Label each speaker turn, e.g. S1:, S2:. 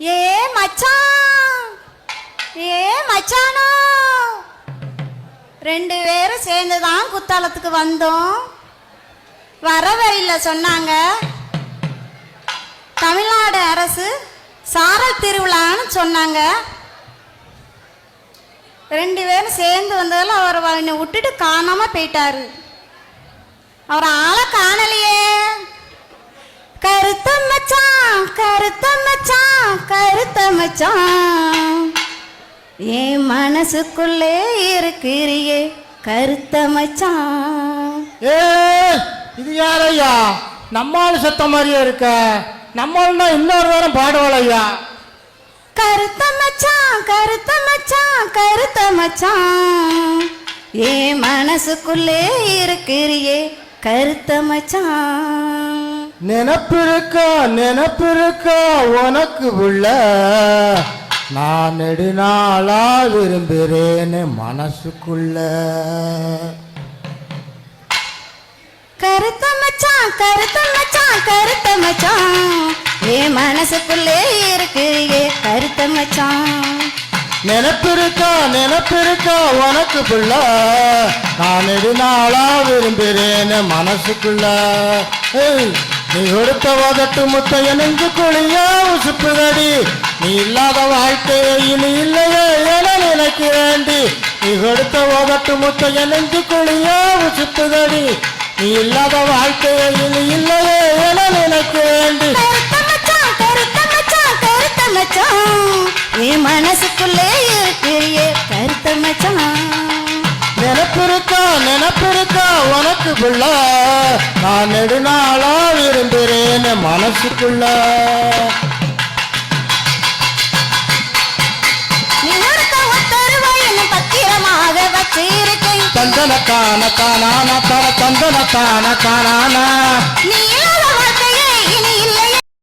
S1: ஏ மச்சான். ஏ மச்சானோ. ரெண்டு பேரும் சேர்ந்து தான் குத்தாலத்துக்கு வந்தோம். வர வழியில் சொன்னாங்க. தமிழ்நாடு அரசு சாரல் திருவிழான்னு சொன்னாங்க. ரெண்டு பேரும் சேர்ந்து வந்ததில் அவர் என்னை விட்டுட்டு காணாமல் போயிட்டாரு. அவர் ஆளை காணலையே. மச்சான் கருத்த மச்சான் என் மனசுக்குள்ளே இருக்கிறியே கருத்த மச்சான்
S2: ஏ இது யாரையா நம்மால் செத்த மாதிரியே இருக்க. நம்மள்னா இன்னொரு நேரம் பாடுவாளையா
S1: கருத்த மச்சான் கருத்த மச்சான் கருத்த மச்சான் என் மனசுக்குள்ளே இருக்கிறியே கருத்த மச்சான்
S2: நினப்பிருக்கா நினப்பிருக்கா உனக்கு உள்ள. நான் நெடுநாளா விரும்புகிறேன்னு மனசுக்குள்ள.
S1: கருத்த மச்சான் கருத்த மச்சான் கருத்த மச்சான். என் மனசுக்குள்ளே இருக்கிறியே கருத்த மச்சான்.
S2: நினப்பிருக்கா நினப்பிருக்கா உனக்கு புள்ள நான் நெடுநாளா விரும்புகிறேன்னு மனசுக்குள்ள. ஏய், நீ கொடுத்த வதட்டு முத்த நெஞ்சு குழியா உசுப்புதடி நீ இல்லாத வாழ்க்கையே இனி இல்லையே என நினைக்கிறேண்டி நீ கொடுத்த வதட்டு முத்த நெஞ்சு குழியா உசுப்புதடி நீ இல்லாத வாழ்க்கையே இனி இல்லையே என நினைக்கிறேண்டி
S1: கருத்த மனசுக்குள்ளே
S2: நினப்பிருக்கா உனக்கு புள்ள. நான் நெடுநாளா விரும்புகிறேன் மனசுக்குள்ள. தந்தன கான கானான தர தந்தன கான கானானா
S1: நீ